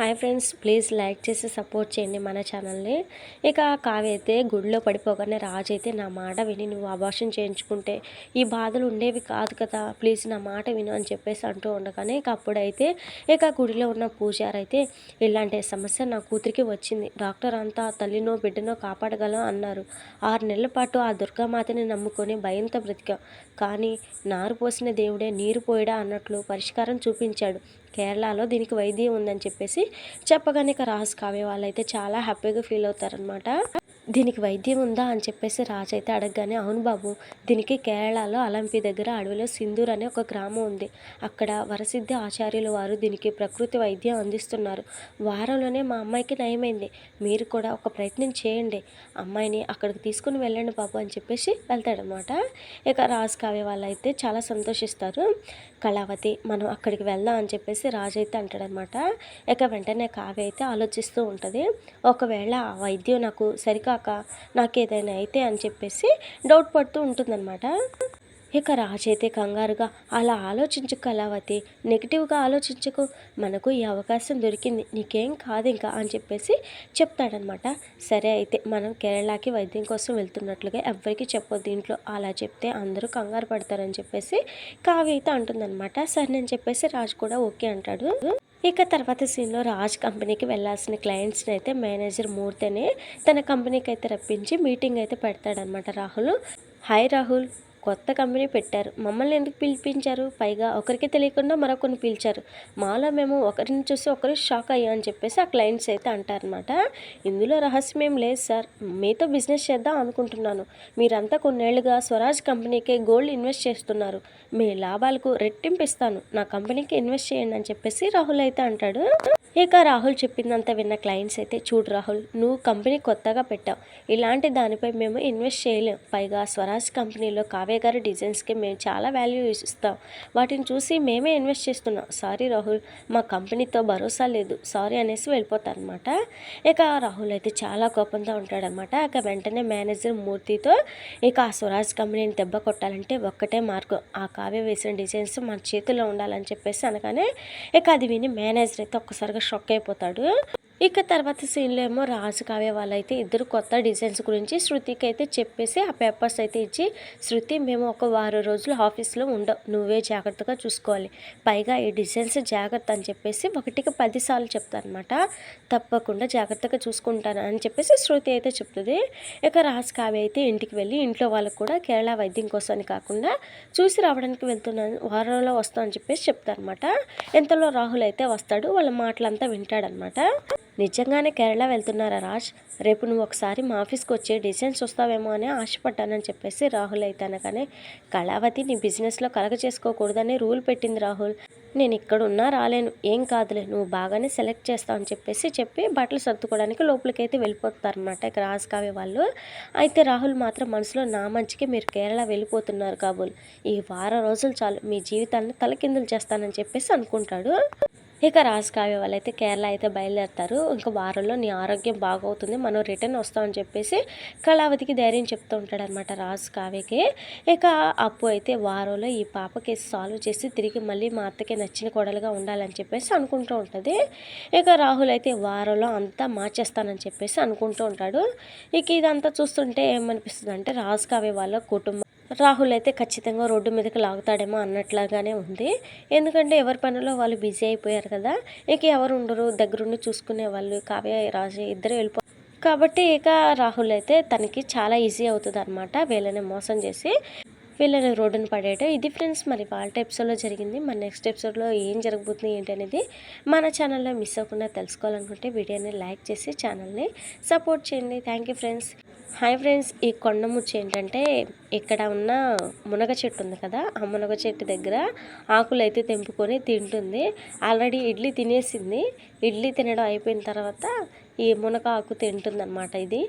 Hi friends please like చేసి support చేయండి మన ఛానల్ని. ఇక కావ్య అయితే గుడిలో పడిపోగానే రాజు అయితే నా మాట విని నువ్వు అభాషణ చేయించుకుంటే ఈ బాధలు ఉండేవి కాదు కదా ప్లీజ్ నా మాట విను అని చెప్పేసి అంటూ ఉండగానే ఇక అప్పుడైతే ఇక గుడిలో ఉన్న పూజారి అయితే ఇలాంటి సమస్య నా కూతురికి వచ్చింది. డాక్టర్ అంతా తల్లినో బిడ్డనో కాపాడగలం అన్నారు. ఆరు నెలల పాటు ఆ దుర్గామాతని నమ్ముకొని భయంతో బ్రతికాం. కానీ నారు పోసిన దేవుడే నీరు పోయడా? అన్నట్లు పరిష్కారం చూపించాడు. కేరళలో దీనికి వైద్యం ఉందని చెప్పేసి చెప్పగానే ఇక రాజు కావ్య వాళ్ళైతే చాలా హ్యాపీగా ఫీల్ అవుతారనమాట దీనికి వైద్యం ఉందా అని చెప్పేసి రాజు అయితే అడగగానే అవును బాబు దీనికి కేరళలో అలంపి దగ్గర అడవిలో సింధూర్ అనే ఒక గ్రామం ఉంది. అక్కడ వరసిద్ధి ఆచార్యుల వారు దీనికి ప్రకృతి వైద్యం అందిస్తున్నారు. వారంలోనే మా అమ్మాయికి నయమైంది. మీరు కూడా ఒక ప్రయత్నం చేయండి. అమ్మాయిని అక్కడికి తీసుకుని వెళ్ళండి బాబు అని చెప్పేసి వెళ్తాడనమాట ఇక రాజు కావ్య వాళ్ళు అయితే చాలా సంతోషిస్తారు. కళావతి మనం అక్కడికి వెళ్దాం అని చెప్పేసి రాజు అయితే అంటాడనమాట ఇక వెంటనే కావ్య అయితే ఆలోచిస్తూ ఉంటుంది. ఒకవేళ ఆ వైద్యం నాకు సరికాక నాకు ఏదైనా అయితే అని చెప్పేసి డౌట్ పడుతూ ఉంటుందన్నమాట. ఇక రాజైతే కంగారుగా అలా ఆలోచించు కళావతి నెగిటివ్గా ఆలోచించకు. మనకు ఈ అవకాశం దొరికింది నీకేం కాదు ఇంకా అని చెప్పేసి చెప్తాడనమాట సరే అయితే మనం కేరళకి వైద్యం కోసం వెళ్తున్నట్లుగా ఎవరికి చెప్పొద్దు. ఇంట్లో అలా చెప్తే అందరూ కంగారు పడతారని చెప్పేసి కావ్య అయితే అంటుందన్నమాట. సరే నేను చెప్పేసి రాజు కూడా ఓకే అంటాడు. ఇక తర్వాత సీన్లో రాజ్ కంపెనీకి వెళ్ళాల్సిన క్లయింట్స్ని అయితే మేనేజర్ మూర్తనే తన కంపెనీకి అయితే రప్పించి మీటింగ్ అయితే పెడతాడనమాట రాహుల్. హాయ్ రాహుల్. కొత్త కంపెనీ పెట్టారు. మమ్మల్ని ఎందుకు పిలిపించారు? పైగా ఒకరికి తెలియకుండా మరొకరిని పిలిచారు. మాలో మేము ఒకరిని చూసి ఒకరు షాక్ అయ్యాం అని చెప్పేసి ఆ క్లయింట్స్ అయితే అంటారనమాట ఇందులో రహస్యం ఏం లేదు సార్. మీతో బిజినెస్ చేద్దాం అనుకుంటున్నాను. మీరంతా కొన్నేళ్ళుగా స్వరాజ్ కంపెనీకే గోల్డ్ ఇన్వెస్ట్ చేస్తున్నారు. మీ లాభాలకు రెట్టింపు ఇస్తాను. నా కంపెనీకి ఇన్వెస్ట్ చేయండి అని చెప్పేసి రాహుల్ అయితే అంటాడు. ఇక రాహుల్ చెప్పిందంతా విన్న క్లయింట్స్ అయితే చూడు రాహుల్ నువ్వు కంపెనీ కొత్తగా పెట్టావు. ఇలాంటి దానిపై మేము ఇన్వెస్ట్ చేయలేం. పైగా స్వరాజ్ కంపెనీలో కావ్య గారి డిజైన్స్కి మేము చాలా వాల్యూ ఇస్తాం. వాటిని చూసి మేమే ఇన్వెస్ట్ చేస్తున్నాం. సారీ రాహుల్ మా కంపెనీతో భరోసా లేదు. సారీ అనేసి వెళ్ళిపోతారనమాట ఇక రాహుల్ అయితే చాలా కోపంతో ఉంటాడనమాట ఇక వెంటనే మేనేజర్ మూర్తితో ఇక ఆ స్వరాజ్ కంపెనీని దెబ్బ కొట్టాలంటే ఒక్కటే మార్గం. ఆ కావ్య వేసిన డిజైన్స్ మన చేతిలో ఉండాలని చెప్పేసి అనగానే ఇక అది విని మేనేజర్ అయితే ఒక్కసారిగా షాక్ అయిపోతాడు. ఇక తర్వాత సీన్లో ఏమో రాజు కావ్య వాళ్ళైతే ఇద్దరు కొత్త డిజైన్స్ గురించి శృతికి అయితే చెప్పేసి ఆ పేపర్స్ అయితే ఇచ్చి శృతి మేము ఒక వారం రోజులు ఆఫీస్లో ఉండవు నువ్వే జాగ్రత్తగా చూసుకోవాలి. పైగా ఈ డిజైన్స్ జాగ్రత్త అని చెప్పేసి ఒకటికి పదిసార్లు చెప్తానమాట తప్పకుండా జాగ్రత్తగా చూసుకుంటాను అని చెప్పేసి శృతి అయితే చెప్తుంది. ఇక రాజు కావ్య అయితే ఇంటికి వెళ్ళి ఇంట్లో వాళ్ళకు కూడా కేరళ వైద్యం కోసం అని కాకుండా చూసి రావడానికి వెళ్తున్నాను. వారంలో వస్తాను అని చెప్పేసి చెప్తారనమాట ఎంతలో రాహుల్ అయితే వస్తాడు. వాళ్ళ మాటలంతా వింటాడనమాట నిజంగానే కేరళ వెళ్తున్నారా రాజ్? రేపు నువ్వు ఒకసారి మా ఆఫీస్కి వచ్చే డిజైన్స్ వస్తావేమో అని ఆశపడ్డానని చెప్పేసి రాహుల్ అయితే అనగానే కళావతి నీ బిజినెస్లో కలగ చేసుకోకూడదని రూల్ పెట్టింది రాహుల్. నేను ఇక్కడ ఉన్నా రాలేను. ఏం కాదులే. నువ్వు బాగానే సెలెక్ట్ చేస్తావు అని చెప్పేసి చెప్పి బట్టలు సర్దుకోవడానికి లోపలికి అయితే వెళ్ళిపోతారనమాట ఇక రాజ్ కావే వాళ్ళు. అయితే రాహుల్ మాత్రం మనసులో నా మంచికి మీరు కేరళ వెళ్ళిపోతున్నారు కాబోలు. ఈ వారం రోజులు చాలు. మీ జీవితాన్ని తలకిందులు చేస్తానని చెప్పేసి అనుకుంటాడు. ఇక రాజు కావ్య వాళ్ళైతే కేరళ అయితే బయలుదేరుతారు. ఇంకా వారంలో నీ ఆరోగ్యం బాగవుతుంది మనం రిటర్న్ వస్తామని చెప్పేసి కళావతికి ధైర్యం చెప్తూ ఉంటాడు అనమాట రాజు కావ్యకి ఇక అప్పు అయితే వారంలో ఈ పాప కేసు సాల్వ్ చేసి తిరిగి మళ్ళీ మా అత్తకి నచ్చిన కోడలుగా ఉండాలని చెప్పేసి అనుకుంటూ ఉంటుంది. ఇక రాహుల్ అయితే వారంలో అంతా మార్చేస్తానని చెప్పేసి అనుకుంటూ ఉంటాడు. ఇక ఇదంతా చూస్తుంటే ఏమనిపిస్తుంది అంటే రాజు కావ్య వాళ్ళ కుటుంబం రాహుల్ అయితే ఖచ్చితంగా రోడ్డు మీదకి లాగుతాడేమో అన్నట్లాగానే ఉంది. ఎందుకంటే ఎవరి పనిలో వాళ్ళు బిజీ అయిపోయారు కదా ఇక ఎవరు ఉండరు దగ్గరుండి చూసుకునే వాళ్ళు కావ్య రాజు ఇద్దరు వెళ్ళిపో. కాబట్టి ఇక రాహుల్ అయితే తనకి చాలా ఈజీ అవుతుంది అనమాట వీళ్ళని మోసం చేసి. వీళ్ళని రోడ్డును పడేయడం ఇది ఫ్రెండ్స్ మరి వాళ్ళ ఎపిసోడ్లో జరిగింది. మన నెక్స్ట్ ఎపిసోడ్లో ఏం జరగబోతుంది ఏంటి అనేది మన ఛానల్లో మిస్ అవ్వకుండా తెలుసుకోవాలనుకుంటే వీడియోని లైక్ చేసి ఛానల్ని సపోర్ట్ చేయండి. Thank you friends. Hi friends ఈ కొండ ముచ్చి ఏంటంటే ఇక్కడ ఉన్న మునగ చెట్టు ఉంది కదా ఆ మునగ చెట్టు దగ్గర ఆకులు అయితే తెంపుకొని తింటుంది. ఆల్రెడీ ఇడ్లీ తినేసింది. ఇడ్లీ తినడం అయిపోయిన తర్వాత ఈ మునగ ఆకు తింటుంది ఇది.